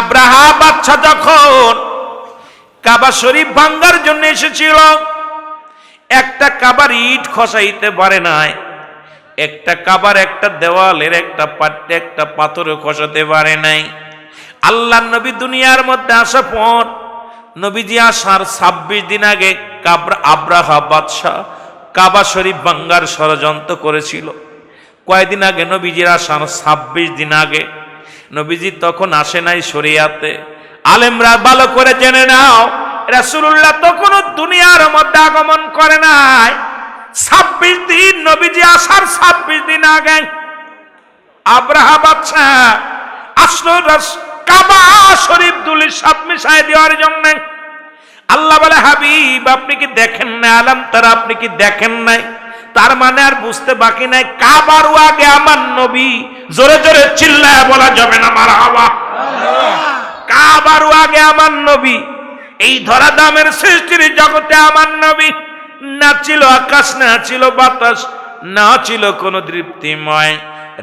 আব্রাহা বাচ্চা যখন কাবা শরীফ ভাঙ্গার জন্য এসেছিল, একটা কাবার ইট খসাইতে পারে নাই, একটা কাবার, একটা দেওয়ালের, একটা পাট্টে একটা পাথরে খসাতে পারে নাই। আল্লাহ নবী দুনিয়ার মধ্যে আসা পর নবীজি আসার ছাব্বিশ দিন আগে কাবরা আব্রাহা বাদশাহ কাবা শরীফ ভাঙ্গার ষড়যন্ত্র করেছিল। কয়দিন আগে নবীজির আসার ছাব্বিশ দিন আগে নবীজি তখন আসে নাই শরিয়াতে। আলেমরা ভালো করে জেনে নাও, রাসূলুল্লাহ তখনও দুনিয়ার মধ্যে আগমন করে নাই। ছাব্বিশ দিন নবীজি আসার ছাব্বিশ দিন আগে আব্রাহা বাচ্চা আসলো কাবা শরীফ দুলির সাপ মিশাই দেওয়ার জন্য। আল্লাহ বলে, হাবিব, আপনি কি দেখেন না আলাম তারা, আপনি কি দেখেন নাই? তার মানে আর বুঝতে বাকি নাই। কাবারও আগে আমার নবী জোরে জোরে চিল্লায় বলা যাবে না মারা হাওয়া। কাবারও আগে আমার নবী এই ধরা দামের সৃষ্টির জগতে আমার নবী না ছিল আকাশ না ছিল বাতাস না ছিল কোনো তৃপ্তিময়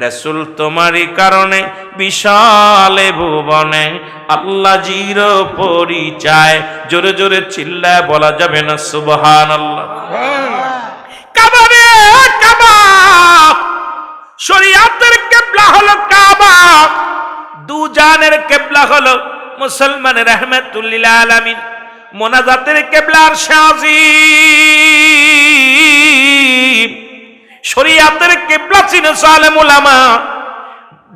রসুল তোমারই কারণে বিশালে ভুবনে আল্লাহ জির পরিচয়। জোরে জোরে চিল্লায় বলা যাবে না সুবহান। আল্লাহ কাবারে কাবা শরিয়াতের কেবলা হলো কাবা। দু জানের কেবলা হলো মুসলমানের রহমতুল্লিল আলামিন। মোনাজাতের কেবলার শাজিম শরিয়াতের কেবলা চিনে সালেম উলামা।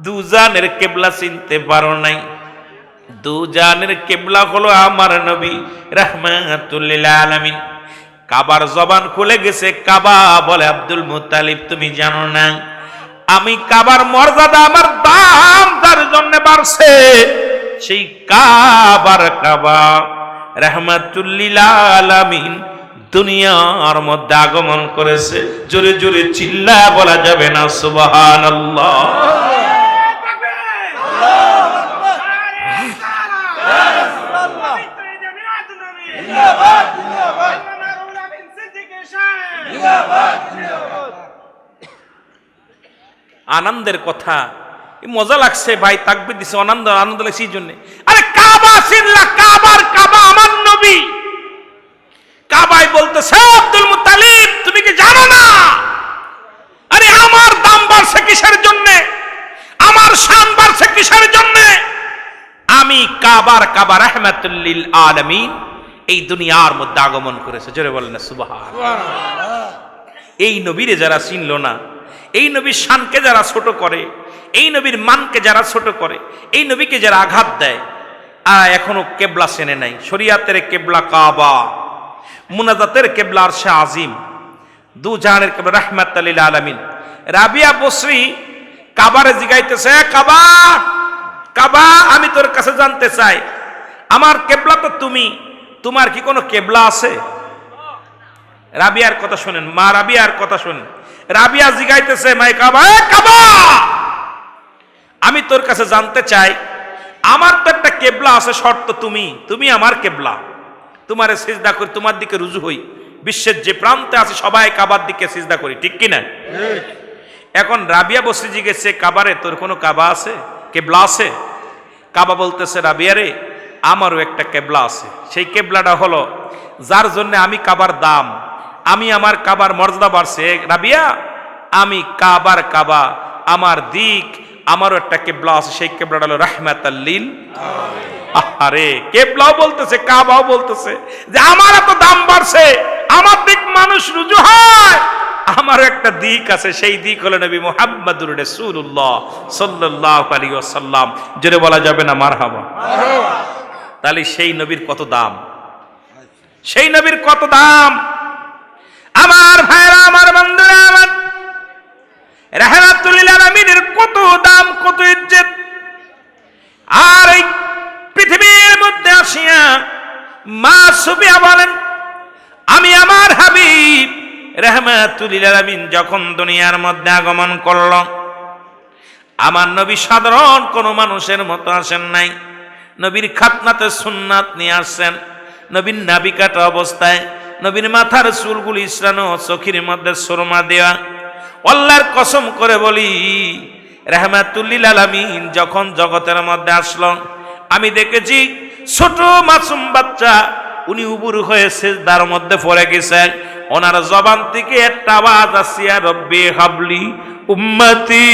দু জানের কেবলা চিনতে পারো নাই। দু জানের কেবলা হলো আমার নবী রহমাতুল্লিল আলামিন। কাবার জবান খুলে গেছে, কাবা বলে, আব্দুল মুতালিব, তুমি জানো না, আমি কাবার মর্যাদা আমার দাম তার জন্য বাড়ছে। সেই কাবার কাবা, রহমাতুল্লিল দুনিয়ার মধ্যে আগমন করেছে। জোরে জোরে চিল্লা বলা যাবে না, সুবহানাল্লাহ। আনন্দের কথা। মজা লাগছে ভাই, তাকবির দিছে আনন্দ আনন্দ লাগছে, এই জন্য। আরে কাবা সিল্লা কাবার কাবা, আমার নবী। কাবাই বলতেছে আব্দুল মুতালিব, তুমি কি জানো না? আরে আমার দাম বাড়ছে কিসের জন্য? আমার শান বাড়ছে কিসের জন্য? আমি কাবার কাবা, রহমাতুল্লিল আলামিন এই দুনিয়ার মধ্যে আগমন করেছে। জোরে বলেন না সুবহান। এই নবীরে যারা চিনল না এই নবীর শানকে যারা ছোট করে এই নবীর মানকে যারা ছোট করে এই নবীকে যারা আঘাত দেয় আর এখনও কেবলা চেনে নাই। শরিয়াতের কেবলা কাবা মুনাজাতের কেবলা আর শাহ আজিম দু জাহানের কেবলা রহমাত আলীল আলমিন। রাবিয়া বসরি কাবারে জিগাইতেছে কাবা কাবা আমি তোর কাছে জানতে চাই। আমার কেবলা তো তুমি তোমার কি কোনো কেবলা আছে? রাবিয়ার কথা শোনেন, মা রাবিয়ার কথা শোনেন। রাবিয়া জিগাইতেছে মাই কাবা কাবা! আমি তোর কাছে জানতে চাই, আমার তো একটা কেবলা আছে, শর্ত তুমি তুমি আমার কেবলা। তোমারে সিজদা করি, তোমার দিকে রুজু হই। বিশ্বের যে প্রান্তে আছে, সবাই কাবার দিকে সিজদা করি, ঠিক কি না? এখন রাবিয়া বসে জিগেছে, কাবারে তোর কোনো কাবা আছে? কেবলা আছে? কাবা বলতেছে, রাবিয়া রে আমারও একটা কেবলা আছে। সেই কেবলাটা হলো যার জন্য আমি কাবার দাম আমি আমার কাবার মর্যাদা বাড়ছে। রাবিয়া আমি কাবার কাবা আমার দিক আমারও একটা কেবলা আছে। সেই কেবলাটা হলো রাহমাত আল্লিল আরে কেবলাও বলতেছে কাবাও বলতেছে যে আমার এত দাম বাড়ছে আমার দিক মানুষ রুজু হয়। আমার একটা দিক আছে সেই দিক হলো নবী মুহাম্মদুর রাসূলুল্লাহ সাল্লাল্লাহু আলাইহি ওয়াসাল্লাম। জোরে বলা যাবে না মারহাবা। তাহলে সেই নবীর কত দাম? সেই নবীর কত দাম? আমার ভাইরা, আমার বন্ধুরা, আমার রাহমাতুল্লিল আলামিনের কত দাম, কত ইজ্জত? আর এই পৃথিবীর মধ্যে আসিয়া মা সুবিয়া বলেন, আমি আমার হাবিব রহমাতুলিল আলামিন যখন দুনিয়ার মধ্যে আগমন করল, আমার নবী সাধারণ কোনো মানুষের মতো আসেন নাই। নবীর খাতনাতে সুন্নাত নিয়ে আসছেন। নবীর নাবিকাটা অবস্থায় নবীর মাথার চুলগুলি ইসরানো চোখের মধ্যে সুরমা দেওয়া অল্লাহর কসম করে বলি, রহমাতুল্লিল আলামিন, যখন জগতের মধ্যে আসলো, আমি দেখেছি ছোট মাসুম বাচ্চা, উনি উবুর হয়েছে তার মধ্যে পড়ে গেছেন ওনার জবান থেকে একটা আওয়াজ আসিয়া রব্বি হাবলি উম্মতি।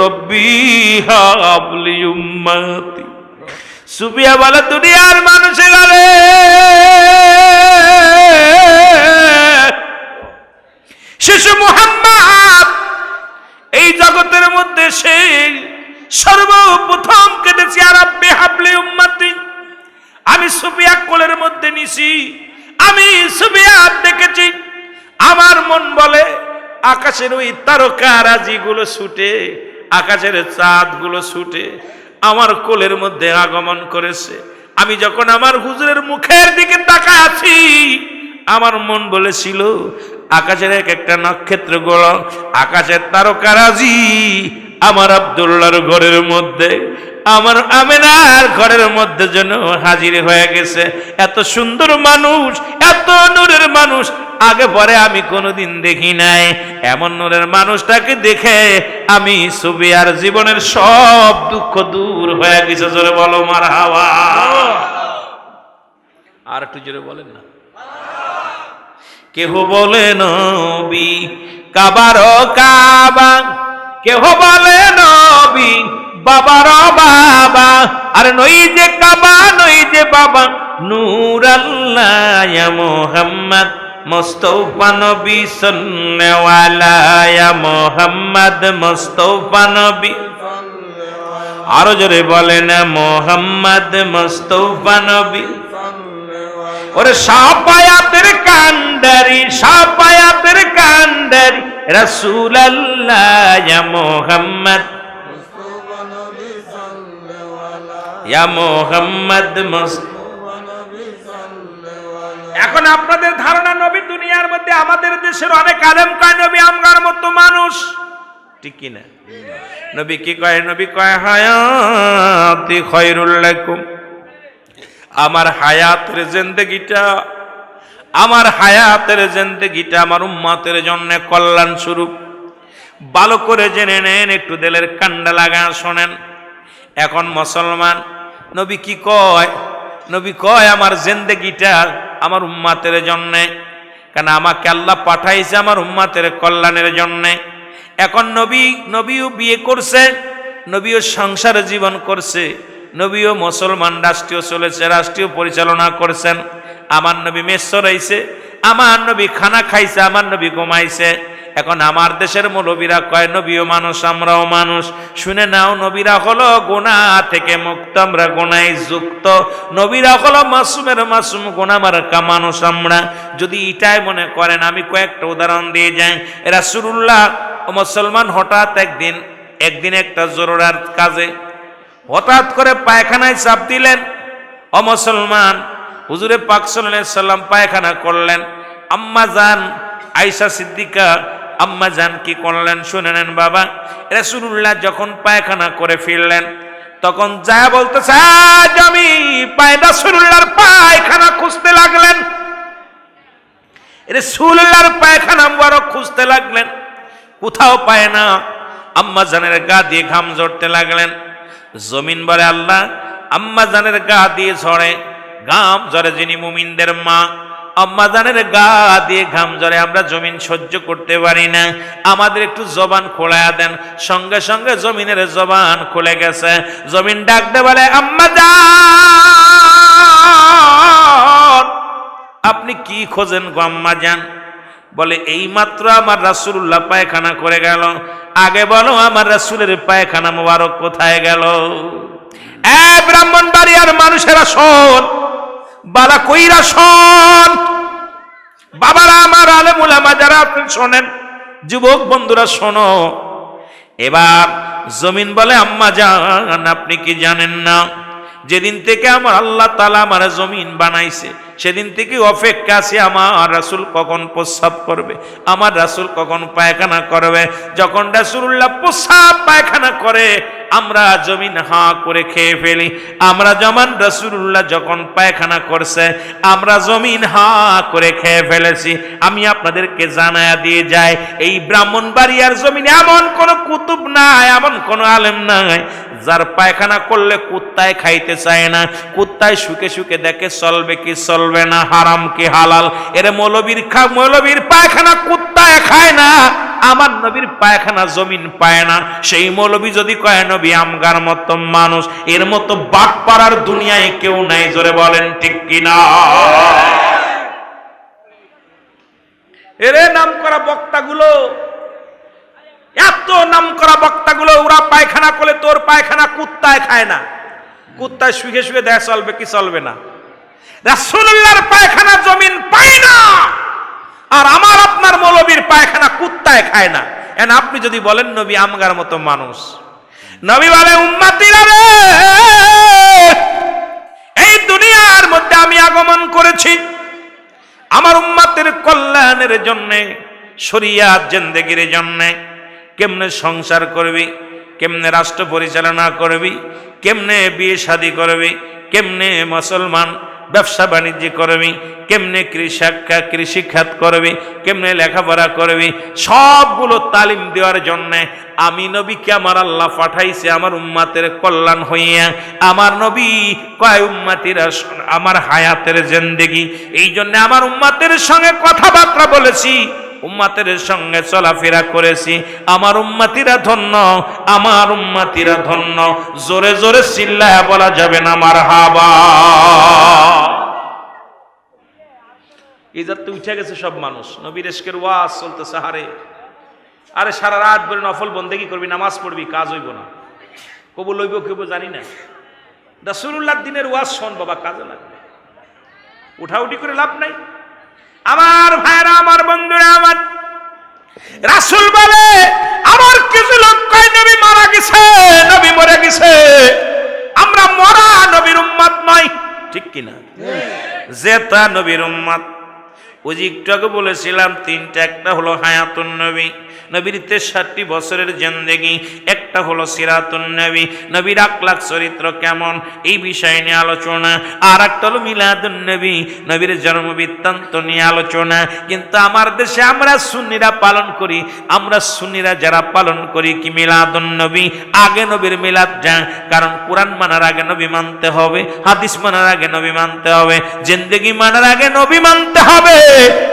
রব্বি হাবলি উম্মতি। সুবিয়া বলে দুনিয়ার আকাশের ওই তারকারাজিগুলো ছুটে, আকাশের চাঁদগুলো ছুটে আমার কোলের মধ্যে আগমন করেছে। আমি যখন আমার হুজুরের মুখের দিকে তাকা আছি, আমার মন বলেছিল, আকাশের এক একটা নক্ষত্র গোল আকাশের তারকারাজি আমার আব্দুল্লাহর ঘরের মধ্যে আমার আমেনার ঘরের মধ্যে যেন হাজির হয়ে গেছে। এত সুন্দর মানুষ, এত নূরের মানুষ, আগে পরে আমি কোনোদিন দেখি নাই। এমন নূরের মানুষটাকে দেখে আমি ছবি আর জীবনের সব দুঃখ দূর হয়ে গেছে। জোরে বলো মার হাওয়া আর একটু জোরে বলেন না। কেহ বলে নবী, কাবার কাবা। কেহ বলে নবী বাবার বাবা। আর নই যে কাবা, নই যে বাবা। নূর আল্লাহ মোহাম্মদ, মোস্তফা নবী সন্নেওয়ালা মোহাম্মদ, মোস্তফা নবী। আরও জোরে বলেন, মোহাম্মদ, মোস্তফা নবী। ওরে সাপায়াতের কান্ডারি সাপায়াতের কান্ডারি রসুল আল্লাহ মোহাম্মদ। ইয়া মোহাম্মদ এখন আপনাদের ধারণা, নবী দুনিয়ার মধ্যে আমাদের দেশের অনেক আলেম কয়, নবী আমগার মতো মানুষ? ঠিক কি না? নবী কি কয়, নবী কয়, হায়াতি খয়রুল লাকুম। আমার হায়াতের জিন্দগিটা, আমার হায়াতের জিন্দগিটা আমার উম্মাতের জন্য কল্যাণ স্বরূপ। ভালো করে জেনে নেন, একটু দিলের কান্ডা লাগা শোনেন। এখন মুসলমান নবী কি কয়? নবী কয়, আমার জিন্দগিটা আমার উম্মাতের জন্যে। কেন আমাকে আল্লাহ পাঠাইছে আমার উম্মাতের কল্যাণের জন্যে। এখন নবী, নবীও বিয়ে করছে, নবীও সংসার জীবন করছে, নবীও মুসলমান রাষ্ট্রীয় চলেছে, রাষ্ট্রীয় পরিচালনা করছেন। আমার নবী মেশ্বর আইছে, আমার নবী খানা খাইছে, আমার নবী ঘুমাইছে। এখন আমার দেশের মৌলবীরা কয়, নবীও মানুষ, আমরাও মানুষ। শুনে নাও, নবীরা হলো গোনা থেকে মুক্ত, আমরা গোনায় যুক্ত। নবীরা হলো মাসুমের মাসুম গোনা মার্কা মানুষ আমরা। যদি এটাই মনে করেন, আমি কয়েকটা উদাহরণ দিয়ে যাই। রাসূলুল্লাহ মুসলমান হঠাৎ একদিন একদিন একটা জরুরার কাজে হঠাৎ করে পায়খানায় চাপ দিলেন। অমুসলমান হুজুরে পাক সাল্লাম পায়খানা করলেন। আম্মা যান আয়সা সিদ্দিকা আম্মা যান কি করলেন শুনে নেন বাবা। রাসূলুল্লাহ যখন পায়খানা করে ফিরলেন, তখন যা বলতেছে, আজ আমি পায় রাসূলুল্লাহর পায়খানা খুঁজতে লাগলেন। রাসূলুল্লাহর পায়খানা মুবারক খুঁজতে লাগলেন। কোথাও পায় না। আম্মা জানের গা দিয়ে ঘাম ঝরতে লাগলেন। জমিন বলে, আল্লাহ, আম্মা জানের গা দিয়ে ঝরে। ঘাম ঝরে যিনি মুমিনদের মা আম্মা জানের গা দিয়ে ঘাম ঝরে আমরা জমিন সহ্য করতে পারি না। আমাদের একটু জবান খোলা দেন। সঙ্গে সঙ্গে জমিনের জবান খুলে গেছে। জমিন ডাকতে বলে আম্মাজান আপনি কি খোঁজেন গো আম্মা যান বলে এই মাত্র আমার রাসূলুল্লাহ পায়খানা করে গেল। আগে বলো আমার রাসূলের পায়খানা মোবারক কোথায় গেল? এ ব্রাহ্মণ বাড়িয়ার মানুষেরা শোন বালা কইরা শোন। বাবারা, আমার আলেমুলামা যারা আপনি শোনেন। যুবক বন্ধুরা, শোনো। এবার জমিন বলে, আম্মা জান, আপনি কি জানেন না? যেদিন থেকে আমার আল্লাহ তালা আমার জমিন বানাইছে সেদিন থেকে অপেক্ষা আছে, আমার রাসুল কখন প্রস্রাব করবে? আমার রাসুল কখন পায়খানা করবে? যখন রাসুল্লাহ প্রস্রাব পায়খানা করে, আমরা জমিন হা করে খেয়ে ফেলি। আমরা যেমন রসুল্লাহ যখন পায়খানা করছে, আমরা জমিন হা করে খেয়ে ফেলেছি। আমি আপনাদেরকে জানায়া দিয়ে যাই, এই ব্রাহ্মণবাড়িয়ার জমিন এমন কোন কুতুব নাই, এমন কোন আলেম নাই যার পায়খানা করলে কুত্তায় খাইতে চায় না, কুত্তায় শুকে শুকে দেখে চলবে কি চলবে না, হারাম কি হালাল। এর মৌলবীর খা, মৌলবীর পায়খানা কুত্তায় খায় না, আমার নবীর পায়খানা জমিন পায় না। সেই মৌলবী যদি কয়, নবী, আমগার মতো মানুষ, এর মতো বাট পাড়ার দুনিয়ায় কেউ নাই জোরে বলেন, ঠিক কিনা এরে নাম করা বক্তাগুলো এত নাম করা বক্তাগুলো, ওরা পায়খানা করলে তোর পায়খানা কুত্তায় খায় না। কুত্তায় শুয়ে শুয়ে দেয় চলবে কি চলবে না? রাসূলুল্লাহর পায়খানা জমিন পায় না। আর আমার আপনার মৌলবীর পায়খানা কুত্তায় খায় না। এন আপনি যদি বলেন, নবী আমগার মতো মানুষ। নবী বলে, উম্মাতিরা রে! এই দুনিয়ার মধ্যে আমি আগমন করেছি। আমার উম্মাতের কল্যাণের জন্যে শরিয়াত জেন্দেগির জন্যে। কেমনে সংসার করবি? কেমনে রাষ্ট্র পরিচালনা করবি? কেমনে বিয়ে শাদি করবি? কেমনে মুসলমান ব্যবসা বাণিজ্য করবি? কেমনে কৃষক কৃষি খাত করবি? কেমনে লেখাপড়া করবি? সবগুলো তালিম দেওয়ার জন্য আমি নবীকে আমার আল্লাহ পাঠাইছে আমার উম্মাতের কল্যাণ হইয়া। আমার নবী কয়, উম্মাতিরা আমার হায়াতের জেন্দেগি। এই জন্য আমার উম্মাতের সঙ্গে কথাবার্তা বলেছি। উম্মাতের সঙ্গে চলাফেরা করেছি। আমার উম্মাতিরা ধন্য, আমার উম্মাতিরা ধন্য। জোরে জোরে চিল্লায় বলা যাবে না আমার হাবা ইজাত তো উঠে গেছে সব মানুষ। নবীর এসকের ওয়াজ চলতেছে, হারে। আরে সারা রাত বলে নফল বন্দেগি করবি, নামাজ পড়বি, কাজ হইব না। কবু লইব কেবো জানি না। রাসূলুল্লাহ দিনের ওয়াজ শোন, বাবা, কাজে লাগবে। উঠাউটি করে লাভ নাই। আমার ভাইরা, আমার বন্ধুরা, আমার রাসুল বলে, আমার কিছু লোক কয়, নবী মারা গেছে, নবী মরে গেছে। আমরা মরা নবীর উম্মাদ নয় ঠিক কিনা জেতা নবীর উম্মাদ ওই একটু বলেছিলাম, তিনটা, একটা হলো হায়াতুন নবী। নবীর তেষট্টি বছরের জেন্দেগি। একটা হলো সিরাতুন নবী। নবীর আকলাক চরিত্র কেমন? এই বিষয় নিয়ে আলোচনা। আর একটা হলো মিলাদুন নবী। নবীর জন্ম বৃত্তান্ত নিয়ে আলোচনা। কিন্তু আমার দেশে আমরা সুন্নিরা পালন করি। আমরা সুন্নিরা যারা পালন করি কি মিলাদুন নবী? আগে নবীর মিলাদ যা। কারণ কোরআন মানার আগে নবী মানতে হবে, হাদিস মানার আগে নবী মানতে হবে, জিন্দেগি মানার আগে নবী মানতে হবে।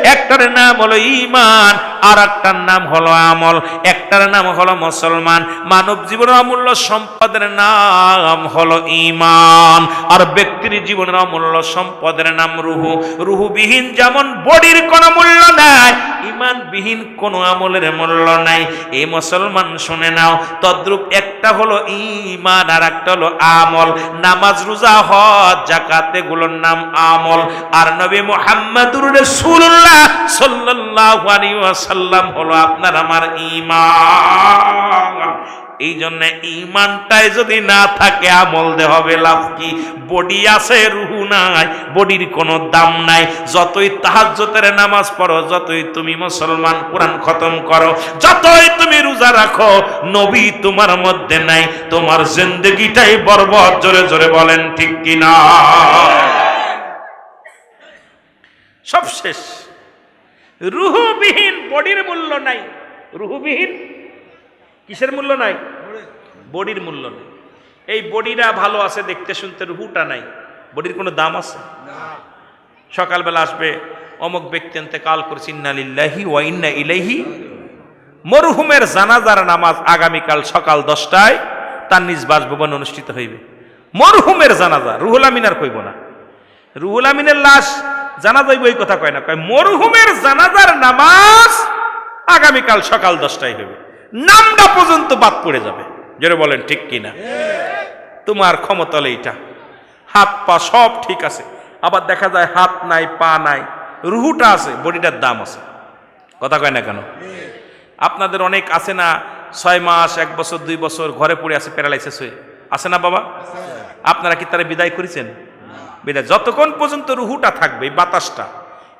একটার নাম হলো ইমান আর একটার নাম হলো আমল। একটার নাম হলো মুসলমান। মানব জীবনের অমূল্য সম্পদের নাম হলো ইমান আর ব্যক্তির জীবনের অমূল্য সম্পদের নাম রুহু। রুহুবিহীন যেমন বডির কোনো মূল্য নাই ইমানবিহীন কোনো আমলের মূল্য নাই। এই মুসলমান শুনে নাও, তদ্রূপ একটা হলো ইমান আর একটা হলো আমল। নামাজ, রোজা, হজ জাকাত এগুলোর নাম আমল। আর নবী মুহাম্মদুর রাসূলুল্লাহ সাল্লাল্লাহু আলাইহি ওয়াসাল্লাম হলো আপনার, আমার ঈমান। এই জন্য ইমানটাই যদি না থাকে, আমল দে হবে লাভ কি? বডি আছে, রুহু নাই, বডির কোনো দাম নাই। যতই তাহাজ্জতের নামাজ পড়ো, যতই তুমি মুসলমান, কোরআন খতম করো, যতই তুমি রোজা রাখো, নবী তোমার মধ্যে নাই। তোমার জিন্দগিটাই বরবর জোরে জোরে বলেন ঠিক কিনা? সব শেষ। রুহুবিহীন বডির মূল্য নাই। রুহুবিহীন? কিসের মূল্য নাই? বডির মূল্য নেই। এই বডিটা ভালো আছে দেখতে শুনতে, রুহুটা নাই। বডির কোনো দাম আছে? সকালবেলা আসবে, অমুক ব্যক্তি আনতে কাল করছি ইন্নালিল্লাহি ওয়া ইন্না ইলাইহি মরহুমের জানাজার নামাজ আগামীকাল সকাল দশটায় তার নিজ বাসভবন অনুষ্ঠিত হইবে। মরহুমের জানাজা, রুহুল আমিনার কইব না। রুহুল আমিনের লাশ জানাজা এই কথা কয় না। কয়, মরহুমের জানাজার নামাজ আগামীকাল সকাল দশটায় হবে। নামটা পর্যন্ত বাদ পড়ে যাবে। জোরে বলেন, ঠিক কিনা? তোমার ক্ষমতলে এইটা। হাত পা সব ঠিক আছে। আবার দেখা যায় হাত নাই, পা নাই, রুহুটা আছে, বডিটার দাম আছে। কথা কয় না কেন? আপনাদের অনেক আছে না, ছয় মাস, এক বছর, দুই বছর ঘরে পড়ে আছে, প্যারালাইসিস হয়ে। আছে না বাবা? আপনারা কি তারা বিদায় করেছেন? বিদায়। যতক্ষণ পর্যন্ত রুহুটা থাকবে, বাতাসটা,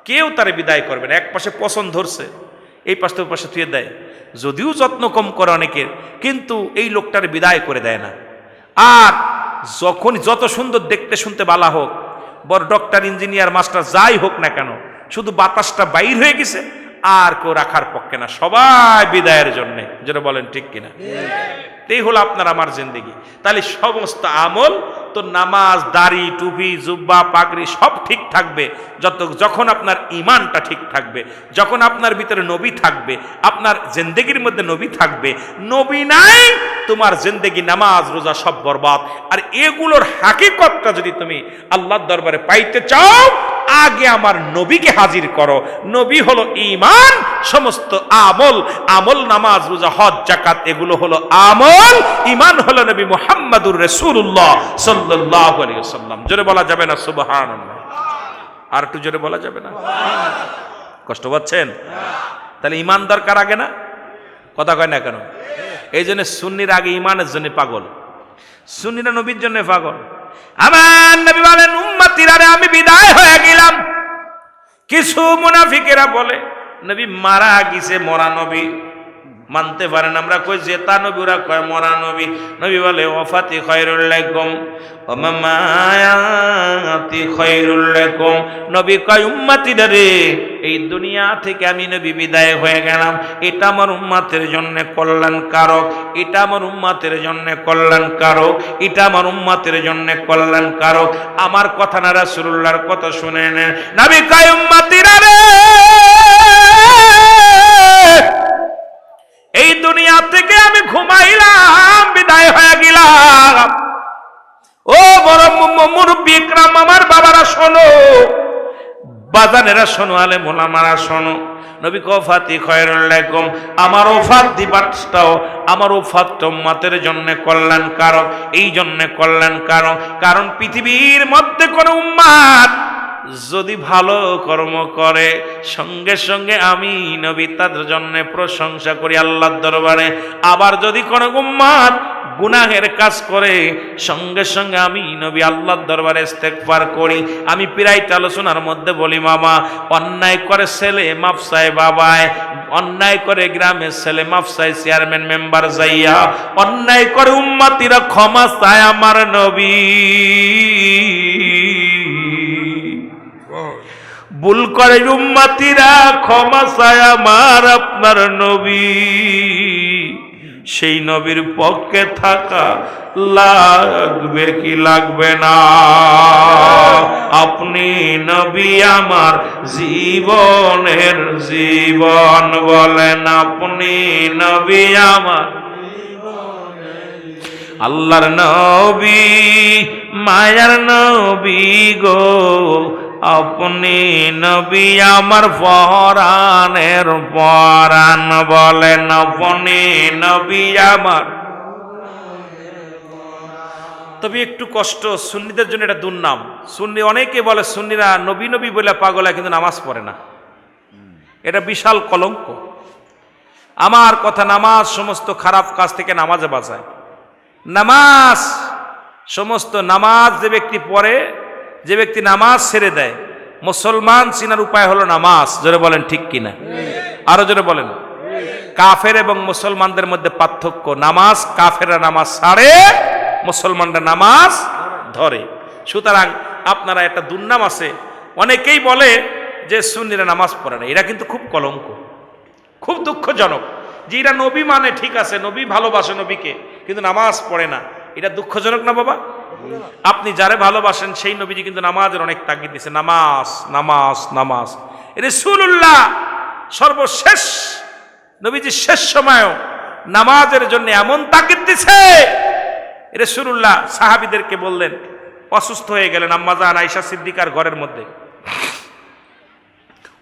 কেউ তারে বিদায় করবে না। এক পাশে পছন্দ ধরছে। এই পাশে পাশে থুয়ে দেয়, যদিও যত্ন কম করে অনেকের কিন্তু এই লোকটার বিদায় করে দেয় না। আর যখন যত সুন্দর দেখতে শুনতে বালা হোক, বড় ডক্টর ইঞ্জিনিয়ার মাস্টার যাই হোক না কেন, শুধু বাতাসটা বাইর হয়ে গেছে আর কেউ রাখার পক্ষে না। সবাই বিদায়ের জন্যে। যেটা বলেন ঠিক কিনা? এই হলো আপনার আমার জিন্দেগি। তাহলে সমস্ত আমল তো নামাজ দাড়ি টুপি জুব্বা পাগড়ি সব ঠিক থাকবে। যত যখন আপনার ইমানটা ঠিক থাকবে যখন আপনার ভিতরে নবী থাকবে আপনার জিন্দেগির মধ্যে নবী থাকবে নবী নাই তোমার জিন্দেগি নামাজ রোজা সব বরবাদ। আর এগুলোর হাকিকতটা যদি তুমি আল্লাহর দরবারে পাইতে চাও আগে আমার নবীকে হাজির করো। নবী হলো ইমান সমস্ত আমল আমল নামাজ, রোজা, হজ জাকাত এগুলো হলো আমল। ইমান হলো নবী মুহাম্মাদুর রাসূলুল্লাহ সাল্লাল্লাহু আলাইহি ওয়াসাল্লাম। জোরে বলা যাবে না? সুবহানাল্লাহ। আর একটু জোরে বলা যাবে না? কষ্ট পাচ্ছেন? তাহলে ইমান দরকার আগে না? কথা কয় না কেন? এই জন্য সুন্নির আগে ইমানের জন্য পাগল। সুন্নিরা নবীর জন্য পাগল। আমার নবী বলেন উম্মাতিরারে আমি বিদায় হয়ে গেলাম। কিছু মুনাফিকেরা বলে, নবী মারা গিছে মরা নবী। মানতে পারেন। আমরা কই, জেতা নবী, ওরা কয়, মরা নবী। নবী বলে, ওফাতি খয়রুল লাকুম, ওমামায়াতি খয়রুল লাকুম। নবী কয় উম্মতিরা রে, এই দুনিয়া থেকে আমি নবী বিদায় হয়ে গেলাম। এটা আমার উম্মাতের জন্য কল্যাণ কারক এটা আমার উম্মাতের জন্য কল্যাণ কারক এটা আমার উম্মাতের জন্য কল্যাণকারক। আমার কথা না রাসূলুল্লাহর কথা শুনে নেন নবী কয় উম্মতিরা রে বিদায় হয়ে গেলাম। ও বড় মুরব্বী ইকরাম, আমার বাবারা শোনো। বাজানেরা শোনো আলে মোলামারা শোনো। নবী কফাতি খয়রুল্লাহকুম আমার ওফাত দিবাসটাও, আমার ওফাত কল্যাণ এই কারণ পৃথিবীর মধ্যে কোনো উম্মাদ যদি ভালো কর্ম করে, সঙ্গে সঙ্গে আমি নবী তাদের জন্য প্রশংসা করি আল্লাহর দরবারে। আবার যদি কোনো উম্মাদ গুনাহের কাজ করে, সঙ্গে সঙ্গে আমি নবী আল্লাহর দরবারে ইস্তেগফার করি। আমি পিরাইট আলোচনার মধ্যে বলি, মামা, অন্যায় করে ছেলে মাপসায় বাবায়, অন্যায় করে গ্রামের ছেলে মাপসায় চেয়ারম্যান মেম্বার যাইয়া, অন্যায় করে উম্মাতিরা ক্ষমা চায় আমার নবী। ভুল করে উম্মাতিরা ক্ষমা চায় আমার আপনার নবী। সেই নবীর পক্ষে থাকা লাগবে কি লাগবে না? আপনি নবী আমার জীবনের জীবন বলেন, আপনি নবী আমার আল্লাহর নবী, মায়ার নবী গো আপনি নবী আমার পরাণের পরাণ বলেন, আপনি নবী আমার তবে একটু কষ্ট, সুন্নিদের জন্য এটা দুর্নাম। সুন্নি অনেকে বলে, সুন্নিরা নবী নবী বলে পাগল কিন্তু নামাজ পড়ে না। এটা বিশাল কলঙ্ক। আমার কথা নামাজ সমস্ত খারাপ কাজ থেকে নামাজে বাঁচায়। নামাজ, সমস্ত নামাজ যে ব্যক্তি পড়ে যে ব্যক্তি নামাজ ছেড়ে দেয়, মুসলমান চিনার উপায় হলো নামাজ। জোরে বলেন, ঠিক কিনা? আরও জোরে বলেন। কাফের এবং মুসলমানদের মধ্যে পার্থক্য, নামাজ কাফেরা নামাজ ছাড়ে, মুসলমানরা নামাজ ধরে। সুতরাং আপনারা একটা দুর্নাম আছে, অনেকেই বলে যে সুন্নিরা নামাজ পড়ে না, এরা কিন্তু খুব কলঙ্ক, খুব দুঃখজনক। যে এরা নবী মানে ঠিক আছে, নবী ভালোবাসে নবীকে, কিন্তু নামাজ পড়ে না, এটা দুঃখজনক না বাবা? আপনি যারে ভালোবাসেন, সেই নবীজি কিন্তু নামাজের অনেক তাগিদ দিছে। নামাজ নামাজ নামাজ। রসুল্লাহ সর্বশেষ নবীজি শেষ সময়ও নামাজের জন্য এমন তাগিদ দিছে। রসুল্লাহ সাহাবিদেরকে বললেন, অসুস্থ হয়ে গেলেন আম্মাজান আইসা সিদ্দিকার ঘরের মধ্যে।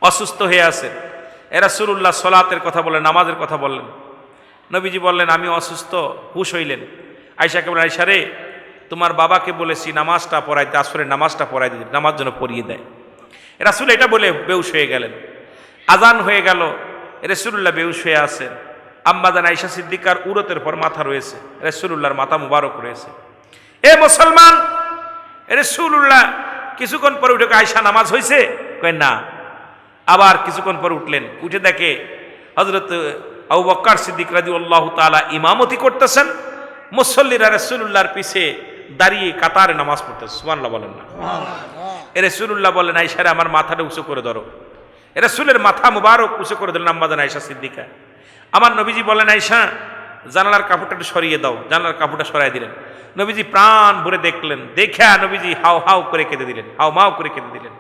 অসুস্থ হয়ে আছে এরা সুরুল্লাহ সলাতের কথা বললেন, নামাজের কথা বললেন। নবীজি বললেন, আমি অসুস্থ, হুশ হইলেন। আয়সাকে বলেন আয়সা রে তোমার বাবাকে বলেছি নামাজটা পড়াইতে, আসরের নামাজটা পড়াই দিতে, নামাজ যেন পড়িয়ে দেয়। রাসুল এটা বলে বেউস হয়ে গেলেন। আজান হয়ে গেল রসুল্লাহ বেউস হয়ে আছেন আম্মাদান আইসা সিদ্দিকার উরতের পর মাথা রয়েছে রসুল্লাহর মাথা মুবারক রয়েছে। এ মুসলমান রসুল্লাহ কিছুক্ষণ পরে উঠে আয়সা নামাজ হয়েছে কয়, না। আবার কিছুক্ষণ পর উঠলেন, উঠে দেখে হজরত আবু বক্কর সিদ্দিক রাজি আল্লাহ তালা ইমামতি করতেছেন। মুসল্লিরা রসুল্লাহর পিছে দাঁড়িয়ে কাতারে নামাজ পড়তেছে সুমান্লা বলেন না। এ রসুল্লাহ বলেন আইসারে আমার মাথাটা উঁচু করে ধরো। এরা সুলের মাথা মুবারক উঁচু করে দিলেন আম্মাদান আয়সা সিদ্দিকা। আমার নবীজি বলেন আয়সা জানালার কাপড়টা একটু সরিয়ে দাও। জানালার কাপড়টা সরাই দিলেন। নবীজি প্রাণ ভরে দেখলেন দেখে নবীজি হাও হাও করে কেঁদে দিলেন হাও মাও করে কেঁদে দিলেন।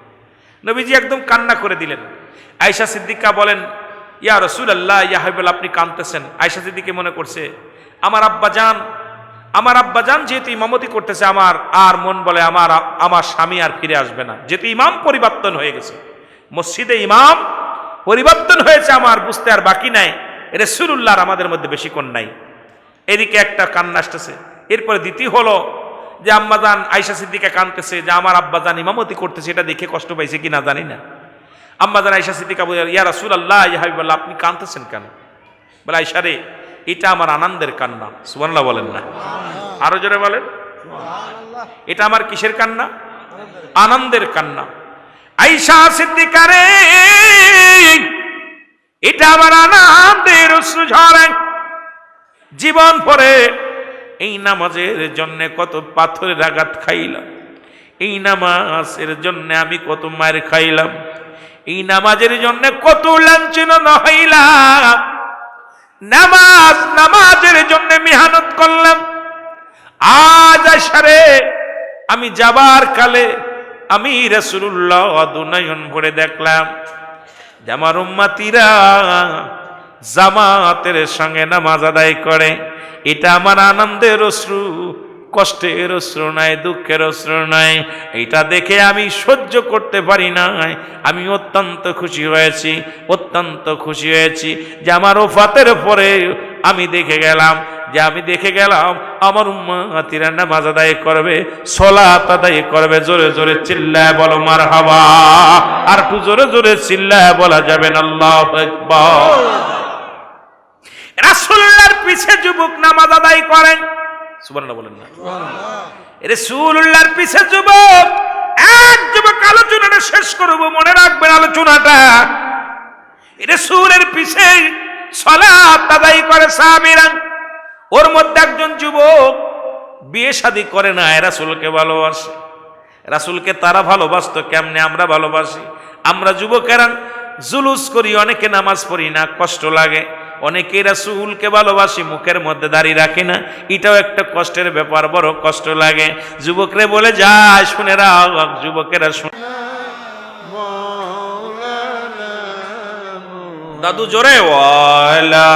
নবীজি একদম কান্না করে দিলেন। আয়সা সিদ্দিকা বলেন ইয়া রসুল আল্লাহ ইয়া হাবিবুল আপনি কাঁদতেছেন। আয়সা সিদ্দিকে মনে করছে আমার আব্বা যান আমার আব্বা যান, যেহেতু ইমামতি করতেছে, আমার আর মন বলে আমার আমার স্বামী আর ফিরে আসবে না। যেহেতু ইমাম পরিবর্তন হয়ে গেছে। মসজিদে ইমাম পরিবর্তন হয়েছে আমার, বুঝতে আর বাকি নাই। রসুল্লাহর আমাদের মধ্যে বেশিক্ষণ নাই। এদিকে একটা কান্না আসতেছে। এরপরে দ্বিতীয় হলো যে আম্মাজান আয়সা সিদ্দিকা কানতেছে যে আমার আব্বাজান ইমামতি করতেছে, এটা দেখে কষ্ট পাইছে কি না জানি না। আম্মাজান আয়সা সিদ্দিকা বলে ইয়া রাসুল আল্লাহ ইয়া হাবিবাল্লাহ, আপনি কানতেছেন কেন? বলে আয়সা রে এটা আমার আনন্দের কান্না, সুবহানাল্লাহ বলেন না। আরও জোরে বলেন। এটা আমার কিসের কান্না? আনন্দের কান্না। আইসা সিদ্দিকারে এটা আমার আনন্দের অশ্রু ঝরে জীবন পরে এই নামাজের জন্য কত পাথরের আঘাত খাইলাম। এই নামাজের জন্য আমি কত মায়ের খাইলাম। এই নামাজের জন্য কত লাঞ্ছনা হইলাম। নামাজ নামাজের জন্য মেহানত করলাম। আজ আসারে আমি যাবার কালে আমি রসুল্লাহ দুনয়ন ভরে দেখলাম জামার উম্মাতিরা জামাতের সঙ্গে নামাজ আদায় করে। এটা আমার আনন্দের অশ্রু। কষ্টের অশ্রু নাই, দুঃখের অশ্রু নাই। এটা দেখে আমি সহ্য করতে পারি না আমি অত্যন্ত খুশি হয়েছি, অত্যন্ত খুশি হয়েছি যে আমার ওফাতের পরে আমি দেখে গেলাম, যে আমি দেখে গেলাম আমার উম্মাতিরা নামাজ আদায় করবে, সলাত আদায় করবে। জোরে জোরে চিল্লায় বলো মার হাওয়া আর একটু জোরে জোরে চিল্লায় বলা যাবে না, আল্লাহ রাসূলুল্লাহর পিছে যুবক নামাজ আদায় করেন। সুবহানাল্লাহ বলেন না। রাসূলুল্লাহর পিছে যুবক, এক যুবক আলোচনাটা শেষ করব, মনে রাখবেন আলোচনাটা। রাসূলের পিছে সালাত আদায় করে সাহাবীরা ওর মধ্যে একজন যুবক বিয়ে শাদী করে না রাসূলকে ভালোবাসে। রাসূলকে তারা ভালোবাসতো, কেমনে আমরা ভালোবাসি? আমরা যুবকেরা জুলুস করি, অনেকে নামাজ পড়ি না, কষ্ট লাগে। অনেকেই রাসূলকে ভালোবাসি, মুখের মধ্যে দাঁড়িয়ে রাখি না। এটাও একটা কষ্টের ব্যাপার, বড় কষ্ট লাগে। যুবকরে বলে যায় শুনে রাখ। যুবকেরা শুনে দাদু জোরে ওয়ালায়ালি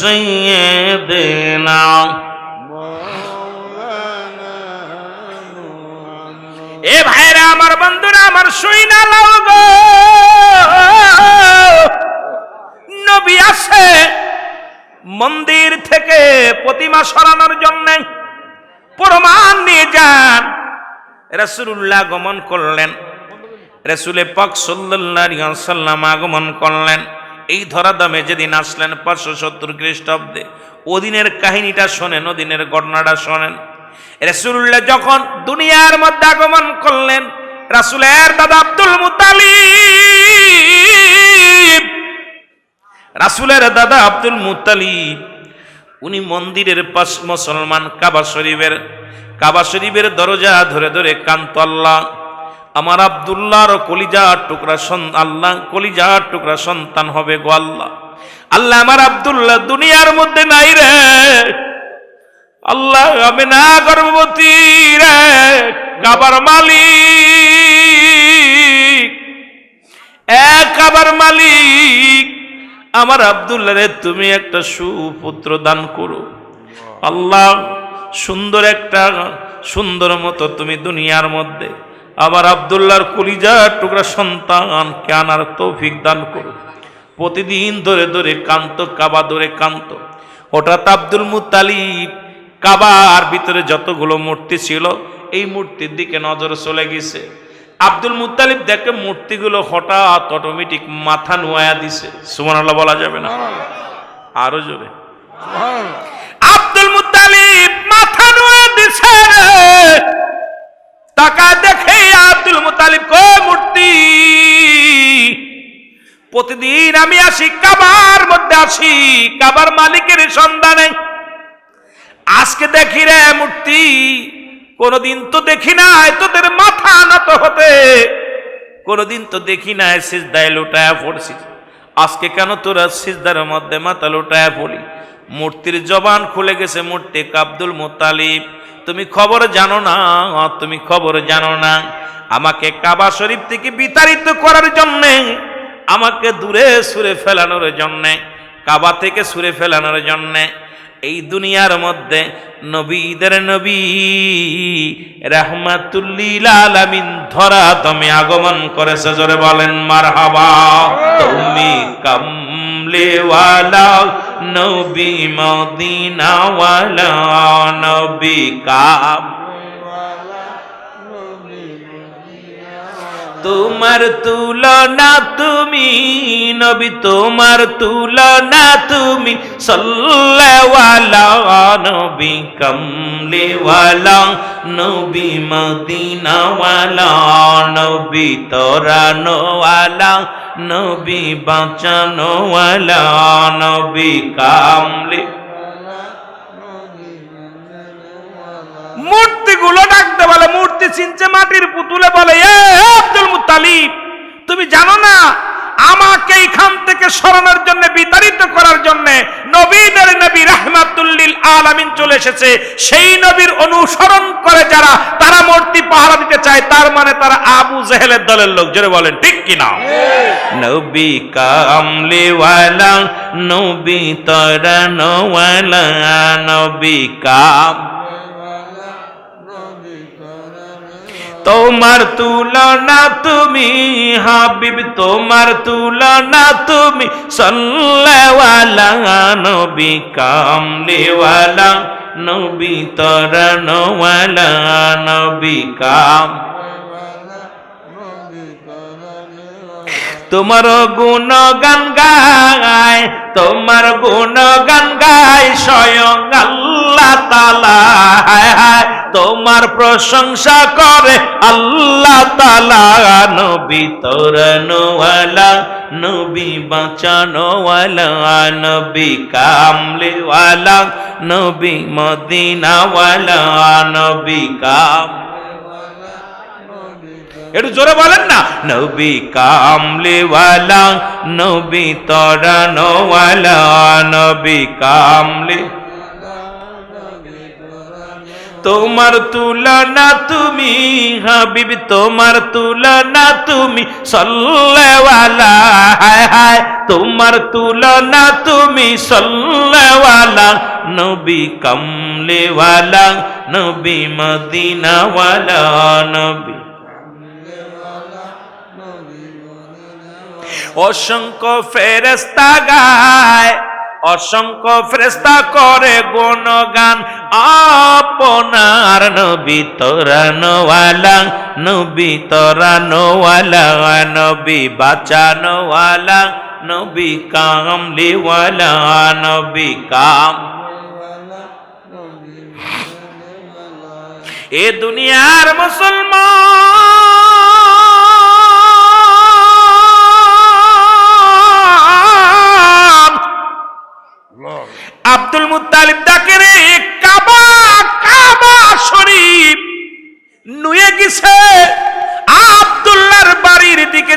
সাইয়্যিদিনা এ ভাইরা, আমার বন্ধুরা, আমার শুই না নবী আসে মন্দির থেকে প্রতিমা সরানোর জন্য প্রমাণ নিয়ে যান। রাসূলুল্লাহ গমন করলেন। রসুলে পাক সাল্লাম আগমন করলেন। এই ধরাধামে যেদিন আসলেন পাঁচশো সত্তর খ্রিস্টাব্দে, ওদিনের কাহিনীটা শোনেন, ওদিনের ঘটনাটা শোনেন। রসুল্লাহ যখন দুনিয়ার মধ্যে আগমন করলেন, রাসুলের দাদা আব্দুল মুতালিব রাসুলের দাদা আব্দুল মুতালিব উনি মন্দিরের পাশ মুসলমান কাবা শরীফের কাবা শরীফের দরজা ধরে ধরে কান্ত আল্লাহ। আমার আবদুল্লাহর কলিজার টুকরা সন, আল্লাহ, কলিজার টুকরা সন্তান হবে গো আল্লাহ। আল্লাহ আমার আবদুল্লাহ, দুনিয়ার মধ্যে নাই রে। আল্লাহ আমি না গর্ভবতী রে কাবার মালিক। এক কাবার মালিক আমার আবদুল্লাহ রে তুমি একটা সুপুত্র দান করো। আল্লাহ। সুন্দর একটা সুন্দর মতো তুমি দুনিয়ার মধ্যে আবার আবদুল্লাহর কলিজার টুকরা সন্তান আনার তৌফিক দান করো। প্রতিদিন ধরে ধরে কান্ত কাবা ধরে কান্ত। হঠাৎ আব্দুল মুতালিব কাবার ভিতরে যতগুলো মূর্তি ছিল এই মূর্তির দিকে নজর চলে গেছে। আব্দুল মুতালিব দেখে মূর্তিগুলো হঠাৎ অটোমেটিক মাথা নোয়া দিছে। সুমান বলা যাবে না। আরও জোরে। আব্দুল মুতালিব মাথা নোয়া দিছে। টাকা দেখে আব্দুল মুতালিব কো মূর্তি প্রতিদিন আমি আসি কাবার মধ্যে আসি কাবার মালিকের সন্ধানে। আজকে দেখি রে মূর্তি কোনদিন তো দেখি নাই, তোদের মাথা আনত হতে। কোনদিন তো দেখি নাই, সিজদায় লুটায়া পড়ছিস আজকে কেন তোরা সিজদার মধ্যে মাথা লুটায়া পড়ি মূর্তির জবান খুলে গেছে মূর্তি আব্দুল মোতালিব। তুমি খবর জানো না, তুমি খবর জানো না। আমাকে কাবা শরীফ থেকে বিতাড়িত করার জন্যে, আমাকে দূরে সুরে ফেলানোর জন্যে, কাবা থেকে সুরে ফেলানোর জন্যে এই দুনিয়ার মধ্যে নবীদের নবী রাহমাতুল্লিল আলামিন ধরা তুমি আগমন করেছে জোরে বলেন মারহাবা। তুমি কামলেওয়ালা নবী মদিনাওয়ালা নবী কাম তোমার তুলনা তুমি, নবী তোমার তুলনা তুমি সল্লাওয়ালা নবী কমলেওয়ালা নবী মদিনাওয়ালা নবী তোরানোওয়ালা নবী বাঁচানোওয়ালা নবী, কামলে মূর্তি চিনছে মাটির পুতুলে বলে, এ আব্দুল মুতালিব তুমি জানো না আমাকে এইখান থেকে সরানোর জন্য, বিতাড়িত করার জন্য নবীদের নবী রাহমাতুল্লিল আলামিন চলে এসেছে। সেই নবীর অনুসরণ করে যারা, তারা মূর্তি পাহারা দিতে চায়, তার মানে তারা আবু জেহেলের দলের লোক। জোরে বলেন, ঠিক কিনা নবী কামলিওয়ালা নবী তরানোওয়ালা নবী কাম তোমার তুলনা তুমি, হাবিব, তোমার তুলনা তুমি, সল্লাওয়ালা নবী, কামলেওয়ালা নবী, তরণওয়ালা নবী, কাম তোমার গুণ গান গায়, তোমার গুণ গান গায়, স্বয়ং আল্লাহ তালা হায় হায় তোমার প্রশংসা করে আল্লাহ তালা নবী তোরনওয়ালা নবী বাঁচানোওয়ালা, নবী কামলেওয়ালা, নবী মদিনাওয়ালা, নবী কাম একটু জোরে বলেন না, নবী কামলেওয়ালা, নবী তরানোওয়ালা নবী কামলে তোমার তুলনা তুমি, হাবিব, তোমার তুলনা তুমি, সল্লেওয়ালা, হায় হায়, তোমার তুলনা তুমি, সল্লেওয়ালা, নবী কমলেওয়ালা, নবী মদিনাওয়ালা, নবী অসংখ্য ফেরেস্তা গায় অসংখ্য ফেরেস্তা করে গুণগান। আপনার নবী তোরানোওয়ালা নবী তোরানোওয়ালা নবী বাঁচানোওয়ালা, নবী কামলিওয়ালা, নবী কাম এ দুনিয়ার মুসলমান আব্দুল মুতালিব ডাকে রে কাবা কাবা শরীফ। নুয়ে গেছে আব্দুল্লাহর বাড়ির দিকে।